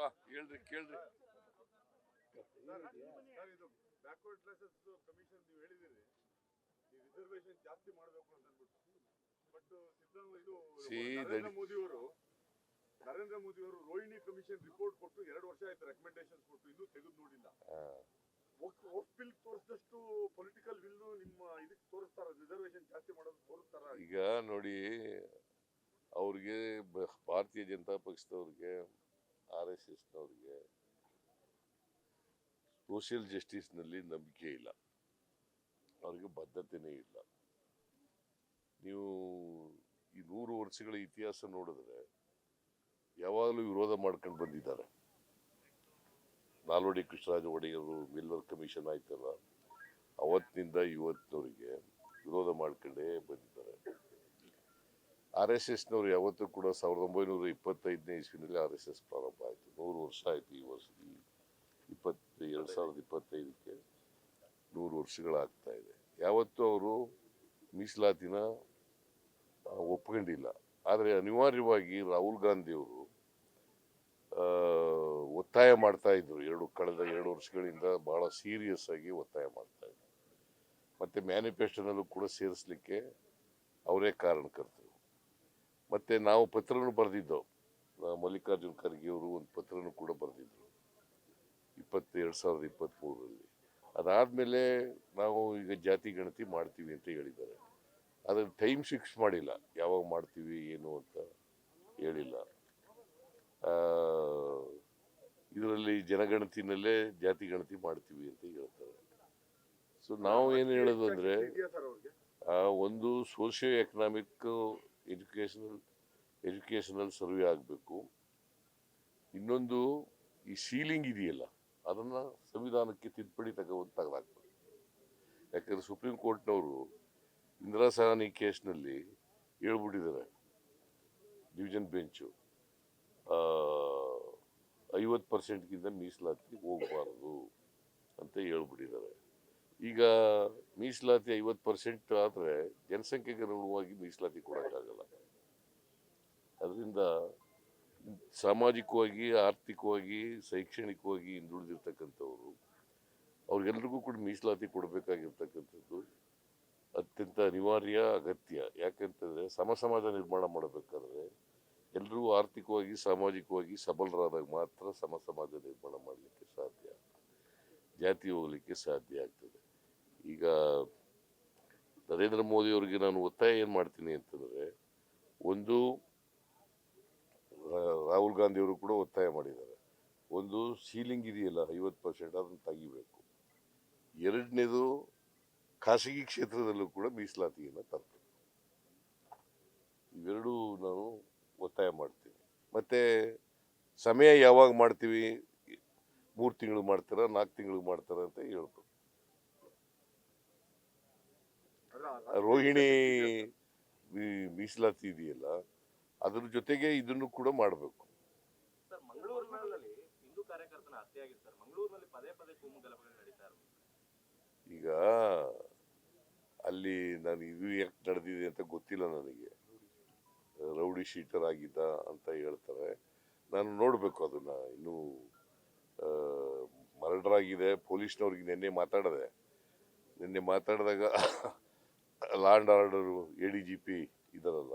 ಹೇಳಪ್ಪ ಹೇಳ್ರಿ ಕೇಳ್ರಿ. ಬ್ಯಾಕ್ವರ್ಡ್ ಕ್ಲಾಸಸ್ ಕಮಿಷನ್ ನೀವು ಹೇಳಿದಿರಿ ಈ ರಿಸರ್ವೇಶನ್ ಜಾಸ್ತಿ ಮಾಡಬೇಕು ಅಂತ ಅಂದ್ಬಿಟ್ಟು. ಬಟ್ ಸಿದ್ದರಾಮಯ್ಯ ಇದು ಮೋದಿ ಅವರು ನರೇಂದ್ರ ಮೋದಿ ಅವರು ರೋಹಿಣಿ ಕಮಿಷನ್ ರಿಪೋರ್ಟ್ ಕೊಟ್ಟು ಎರಡು ವರ್ಷ ಆಯ್ತು ರೆಕಮೆಂಡೇಶನ್ಸ್ ಕೊಟ್ಟು ಇನ್ನೂ ತೆಗೆದು ನೋಡಿಲ್ಲ. ಒಪ್ಪಿಲ್ ಬಿಲ್ ತೋರಿಸಿದಷ್ಟು ಪೊಲಿಟಿಕಲ್ ವಿಲ್ ನಿಮ್ಮ ಇದಕ್ಕೆ ತೋರಿಸ್ತಾರ ರಿಸರ್ವೇಶನ್ ಜಾಸ್ತಿ ಮಾಡೋದು ತೋರಿಸ್ತಾರ. ಈಗ ನೋಡಿ ಅವ್ರಿಗೆ ಭಾರತೀಯ ಜನತಾ ಪಕ್ಷದವ್ರಿಗೆ ಆರ್ ಎಸ್ ಎಸ್ನವ್ರಿಗೆ ಸೋಷಿಯಲ್ ಜಸ್ಟಿಸ್ನಲ್ಲಿ ನಂಬಿಕೆ ಇಲ್ಲ. ಅವ್ರಿಗೆ ಬದ್ಧತೆನೇ ಇಲ್ಲ. ನೀವು ಈ ನೂರು ವರ್ಷಗಳ ಇತಿಹಾಸ ನೋಡಿದ್ರೆ ಯಾವಾಗಲೂ ವಿರೋಧ ಮಾಡ್ಕೊಂಡು ಬಂದಿದ್ದಾರೆ. ನಾಲ್ವಡಿ ಕೃಷ್ಣರಾಜ ಒಡೆಯರು ಮಿಲ್ವರ್ ಕಮಿಷನ್ ಆಯ್ತಲ್ಲ, ಅವತ್ತಿನಿಂದ ಇವತ್ತಿನವರಿಗೆ ವಿರೋಧ ಮಾಡ್ಕೊಂಡೇ ಬಂದಿದ್ದಾರೆ. ಆರ್ ಎಸ್ ಎಸ್ನವ್ರು ಯಾವತ್ತೂ ಕೂಡ ಸಾವಿರದ ಒಂಬೈನೂರ ಇಪ್ಪತ್ತೈದನೇ ಇಸ್ವಿನಲ್ಲಿ ಆರ್ ಎಸ್ ಎಸ್ ಪ್ರಾರಂಭ ಆಯಿತು. ನೂರು ವರ್ಷ ಆಯಿತು ಈ ವರ್ಷ ಈ ಇಪ್ಪತ್ತು ಎರಡು ಸಾವಿರದ ಇಪ್ಪತ್ತೈದಕ್ಕೆ ನೂರು ವರ್ಷಗಳಾಗ್ತಾ ಇದೆ. ಯಾವತ್ತೂ ಅವರು ಮೀಸಲಾತಿನ ಒಪ್ಕೊಂಡಿಲ್ಲ. ಆದರೆ ಅನಿವಾರ್ಯವಾಗಿ ರಾಹುಲ್ ಗಾಂಧಿಯವರು ಒತ್ತಾಯ ಮಾಡ್ತಾ ಇದ್ರು. ಎರಡು ಕಳೆದ ಎರಡು ವರ್ಷಗಳಿಂದ ಬಹಳ ಸೀರಿಯಸ್ ಆಗಿ ಒತ್ತಾಯ ಮಾಡ್ತಾ ಇದ್ರು. ಮತ್ತೆ ಮ್ಯಾನಿಫೆಸ್ಟೋನಲ್ಲೂ ಕೂಡ ಸೇರಿಸ್ಲಿಕ್ಕೆ ಅವರೇ ಕಾರಣಕರ್ತರು. ಮತ್ತೆ ನಾವು ಪತ್ರನೂ ಬರೆದಿದ್ದೆವು ಮಲ್ಲಿಕಾರ್ಜುನ್ ಖರ್ಗೆ ಅವರು ಒಂದು ಪತ್ರನೂ ಕೂಡ ಬರೆದಿದ್ದರು ಇಪ್ಪತ್ತು ಎರಡು ಸಾವಿರದ ಇಪ್ಪತ್ತ್ಮೂರರಲ್ಲಿ ಅದಾದಮೇಲೆ ನಾವು ಈಗ ಜಾತಿ ಗಣತಿ ಮಾಡ್ತೀವಿ ಅಂತ ಹೇಳಿದ್ದಾರೆ. ಅದರ ಟೈಮ್ ಫಿಕ್ಸ್ ಮಾಡಿಲ್ಲ. ಯಾವಾಗ ಮಾಡ್ತೀವಿ, ಏನು ಅಂತ ಹೇಳಿಲ್ಲ. ಇದರಲ್ಲಿ ಜನಗಣತಿನಲ್ಲೇ ಜಾತಿ ಗಣತಿ ಮಾಡ್ತೀವಿ ಅಂತ ಹೇಳ್ತಾರೆ. ಸೊ ನಾವು ಏನು ಹೇಳೋದು ಅಂದರೆ ಒಂದು socio economic educational educational survey ಆಗಬೇಕು. ಇನ್ನೊಂದು ಈ ಸೀಲಿಂಗ್ ಇದೆಯಲ್ಲ, ಅದನ್ನ ಸಂವಿಧಾನಕ್ಕೆ ತಿದ್ದುಪಡಿ ತೆಗೆದಾಕ್ಬೇಕು. ಯಾಕಂದ್ರೆ ಸುಪ್ರೀಂ ಕೋರ್ಟ್ನವರು ಇಂದಿರಾ ಸಹಾನಿ ಕೇಸ್ನಲ್ಲಿ ಹೇಳ್ಬಿಟ್ಟಿದ್ದಾರೆ ಡಿವಿಷನ್ ಬೆಂಚು ಐವತ್ತು ಪರ್ಸೆಂಟ್ಗಿಂತ ಮೀಸಲಾತಿ ಹೋಗಬಾರದು ಅಂತ ಹೇಳ್ಬಿಟ್ಟಿದ್ದಾರೆ. ಈಗ ಮೀಸಲಾತಿ ಐವತ್ತು ಪರ್ಸೆಂಟ್ ಆದರೆ ಜನಸಂಖ್ಯೆಗೆ ಅನುಗುಣವಾಗಿ ಮೀಸಲಾತಿ ಕೊಡೋಕ್ಕಾಗಲ್ಲ. ಸಾಮಾಜಿಕವಾಗಿ, ಆರ್ಥಿಕವಾಗಿ, ಶೈಕ್ಷಣಿಕವಾಗಿ ಹಿಂದುಳಿದಿರ್ತಕ್ಕಂಥವ್ರು, ಅವ್ರಿಗೆಲ್ರಿಗೂ ಕೂಡ ಮೀಸಲಾತಿ ಕೊಡಬೇಕಾಗಿರ್ತಕ್ಕಂಥದ್ದು ಅತ್ಯಂತ ಅನಿವಾರ್ಯ, ಅಗತ್ಯ. ಯಾಕಂತಂದರೆ ಸಮ ಸಮಾಜ ನಿರ್ಮಾಣ ಮಾಡಬೇಕಾದ್ರೆ ಎಲ್ಲರೂ ಆರ್ಥಿಕವಾಗಿ, ಸಾಮಾಜಿಕವಾಗಿ ಸಬಲರಾದಾಗ ಮಾತ್ರ ಸಮ ಸಮಾಜ ನಿರ್ಮಾಣ ಮಾಡಲಿಕ್ಕೆ ಸಾಧ್ಯ. ಜಾತಿ ಹೋಗಲಿಕ್ಕೆ ಸಾಧ್ಯ ಆಗ್ತದೆ. ಈಗ ನರೇಂದ್ರ ಮೋದಿ ಅವರಿಗೆ ನಾನು ಒತ್ತಾಯ ಏನು ಮಾಡ್ತೀನಿ ಅಂತಂದರೆ, ಒಂದು ರಾಹುಲ್ ಗಾಂಧಿಯವರು ಕೂಡ ಒತ್ತಾಯ ಮಾಡಿದ್ದಾರೆ. ಒಂದು ಸೀಲಿಂಗ್ ಇದೆಯಲ್ಲ ಐವತ್ತು ಪರ್ಸೆಂಟ್ ಅದನ್ನು ತೆಗಿಬೇಕು. ಎರಡನೇದು ಖಾಸಗಿ ಕ್ಷೇತ್ರದಲ್ಲೂ ಕೂಡ ಮೀಸಲಾತಿಯನ್ನು ತರಬೇಕು. ಇವೆರಡೂ ನಾನು ಒತ್ತಾಯ ಮಾಡ್ತೀನಿ. ಮತ್ತು ಸಮಯ ಯಾವಾಗ ಮಾಡ್ತೀವಿ? ಮೂರು ತಿಂಗಳು ಮಾಡ್ತಾರ ನಾಲ್ಕು ತಿಂಗಳು ಮಾಡ್ತಾರ ಅಂತ ಹೇಳ್ಬೋದು ರೋಹಿಣಿ ಮೀಸಲಾತಿ ಇದೆಯಲ್ಲ ಅದ್ರ ಜೊತೆಗೆ ಇದನ್ನು ಕೂಡ ಮಾಡಬೇಕು. ಈಗ ಅಲ್ಲಿ ನಾನು ಇದು ಯಾಕೆ ನಡೆದಿದೆ ಅಂತ ಗೊತ್ತಿಲ್ಲ ನನಗೆ. ರೌಡಿ ಶೀಟರ್ ಆಗಿದ್ದ ಅಂತ ಹೇಳ್ತಾರೆ. ನಾನು ನೋಡಬೇಕು ಅದನ್ನ. ಇನ್ನೂ ಮರ್ಡರ್ ಆಗಿದೆ ಪೊಲೀಸ್ನವ್ರಿಗೆ ನಿನ್ನೆ ಮಾತಾಡಿದೆ. ನಿನ್ನೆ ಮಾತಾಡಿದಾಗ law and order A D G P ಇದಾರಲ್ಲ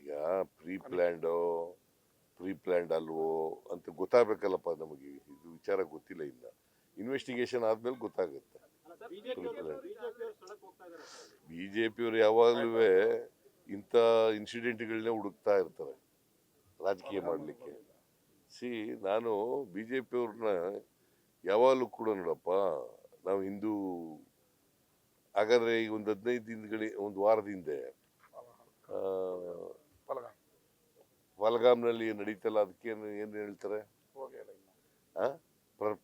ಈಗ ಪ್ರೀ ಪ್ಲ್ಯಾಂಡೋ ಪ್ರೀ ಪ್ಲ್ಯಾಂಡ್ ಅಲ್ವೋ ಅಂತ ಗೊತ್ತಾಗಬೇಕಲ್ಲಪ್ಪ ನಮಗೆ. ಇದು ವಿಚಾರ ಗೊತ್ತಿಲ್ಲ ಇಲ್ಲ ಇನ್ವೆಸ್ಟಿಗೇಷನ್ ಆದ್ಮೇಲೆ ಗೊತ್ತಾಗುತ್ತೆ. BJP Pre-planned. ಬಿಜೆಪಿ ಅವರು ಸ್ಥಳಕ್ಕೆ ಹೋಗ್ತಾ ಇದ್ದಾರೆ ಸರ್. ಅಲ್ಲಿ. ಬಿ ಜೆ ಪಿಯವರು ಯಾವಾಗಲೂ ಇಂಥ ಇನ್ಸಿಡೆಂಟ್ಗಳನ್ನೇ ಹುಡುಕ್ತಾ ಇರ್ತಾರೆ. ರಾಜಕೀಯ ಮಾಡಲಿಕ್ಕೆ. ಸಿ ನಾನು ಬಿ ಜೆ ಪಿಯವ್ರನ್ನ ಯಾವಾಗಲೂ ಕೂಡ ನೋಡಪ್ಪ ನಾವು ಹಿಂದೂ, ಹಾಗಾದ್ರೆ ಈಗ ಒಂದು ಹದಿನೈದು ದಿನಗಳಿ ಒಂದು ವಾರದ ಹಿಂದೆ ವಲ್ಗಾಮ್ನಲ್ಲಿ ನಡೀತಲ್ಲ, ಅದಕ್ಕೆ ಏನು ಏನು ಹೇಳ್ತಾರೆ?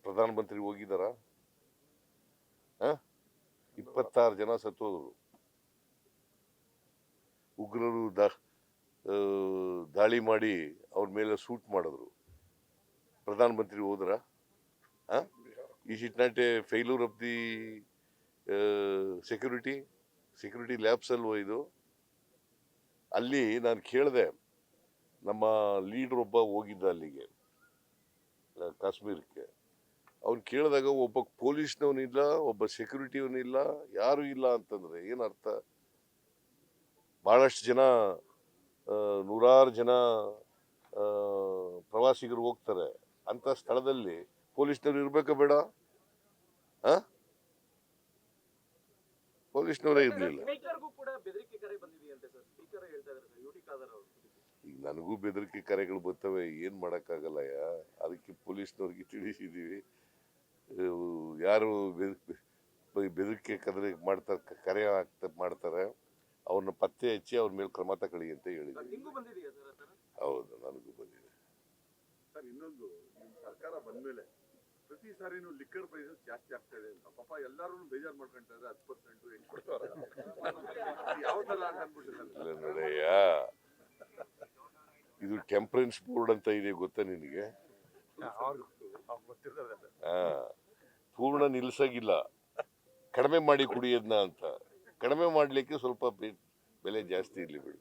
ಪ್ರಧಾನಮಂತ್ರಿ ಹೋಗಿದಾರ ಇಪ್ಪತ್ತಾರು ಜನ ಸತ್ತೋದ್ರು. ಉಗ್ರರು ದಾ ದಾಳಿ ಮಾಡಿ ಅವ್ರ ಮೇಲೆ ಸೂಟ್ ಮಾಡಿದ್ರು. ಪ್ರಧಾನಮಂತ್ರಿ ಹೋದ್ರ? It not a failure of the security security lapse ಅಲ್ವೋ ಇದು? ಅಲ್ಲಿ ನಾನು ಕೇಳಿದೆ, ನಮ್ಮ ಲೀಡರ್ ಒಬ್ಬ ಹೋಗಿದ್ದ ಅಲ್ಲಿಗೆ ಕಾಶ್ಮೀರಕ್ಕೆ ಅವ್ನು ಕೇಳಿದಾಗ ಒಬ್ಬ ಪೊಲೀಸ್ನವನಿಲ್ಲ ಒಬ್ಬ ಸೆಕ್ಯೂರಿಟಿಯವನಿಲ್ಲ ಯಾರು ಇಲ್ಲ ಅಂತಂದ್ರೆ ಅರ್ಥ? ಭಾಳಷ್ಟು ಜನ ನೂರಾರು ಜನ ಪ್ರವಾಸಿಗರು ಹೋಗ್ತಾರೆ. ಅಂಥ ಸ್ಥಳದಲ್ಲಿ ಪೊಲೀಸ್ನವ್ರು ಇರ್ಬೇಕಾ ಬೇಡ? ಆ? ಪೊಲೀಸ್ನವರೇ ಇರ್ಲಿಲ್ಲ. ಸ್ಪೀಕರ್ಗೂ ಕೂಡ ಬೆದರಿಕೆ ಕರೆ ಬಂದಿದೆಯಂತೆ ಸರ್. ಸ್ಪೀಕರ್ ಹೇಳ್ತಾ ಇದ್ದಾರೆ ಸರ್. ಯು ಟಿ ಅವರು. ಈಗ ನನಗೂ ಬೆದರಿಕೆ ಕರೆಗಳು ಬರ್ತವೆ. ಏನು ಮಾಡಕ್ಕಾಗಲ್ಲ ಯಾ? ಅದಕ್ಕೆ ಪೊಲೀಸ್ನವ್ರಿಗೆ ತಿಳಿಸಿದೀವಿ. ಯಾರು ಬೆದರಿಕೆ ಕರೆ ಮಾಡ್ತಾರೆ ಕರೆ ಆಗ್ತಾ ಮಾಡ್ತಾರೆ. ಅವ್ರನ್ನ ಪತ್ತೆ ಹಚ್ಚಿ ಅವ್ರ ಮೇಲೆ ಕ್ರಮ ತಗೊಳ್ಳಿ ಅಂತ ಹೇಳಿದ್ರು ಹೌದು ನನಗೂ ಬಂದಿದೆ. ಸರ್ ಇನ್ನೊಂದು ನಿಮ್ ಸರ್ಕಾರ ಬಂದ್ಮೇಲೆ ಪ್ರತಿ ಸಾರಿನೂ ಲಿಕ್ಕರ್ ಪ್ರೈಸಸ್ ಜಾಸ್ತಿ ಆಗ್ತಾ ಇದೆ ಅಂತ. ಪಾಪ ಎಲ್ಲರೂ ಬೇಜಾರ್ ಮಾಡ್ಕೊಂಡ್ರೆ ಇದ್ದಾರೆ ಹತ್ತು ಪರ್ಸೆಂಟ್ ಹೆಂಗ್ ಕೊಡ್ತಾರ ಯಾವ ತರ ಅಂತ ಇದು ಟೆಂಪರೆನ್ಸ್ ಬೋರ್ಡ್ ಅಂತ ಇದೆ ಗೊತ್ತಾ ನಿನಗೆ? ಆ, ಪೂರ್ಣ ನಿಲ್ಸಾಗಿಲ್ಲ. ಕಡಿಮೆ ಮಾಡಿ ಕುಡಿಯೋದ್ನ ಅಂತ. ಕಡಿಮೆ ಮಾಡ್ಲಿಕ್ಕೆ ಸ್ವಲ್ಪ ಬೆಲೆ ಜಾಸ್ತಿ ಇರ್ಲಿ ಬಿಡಿ.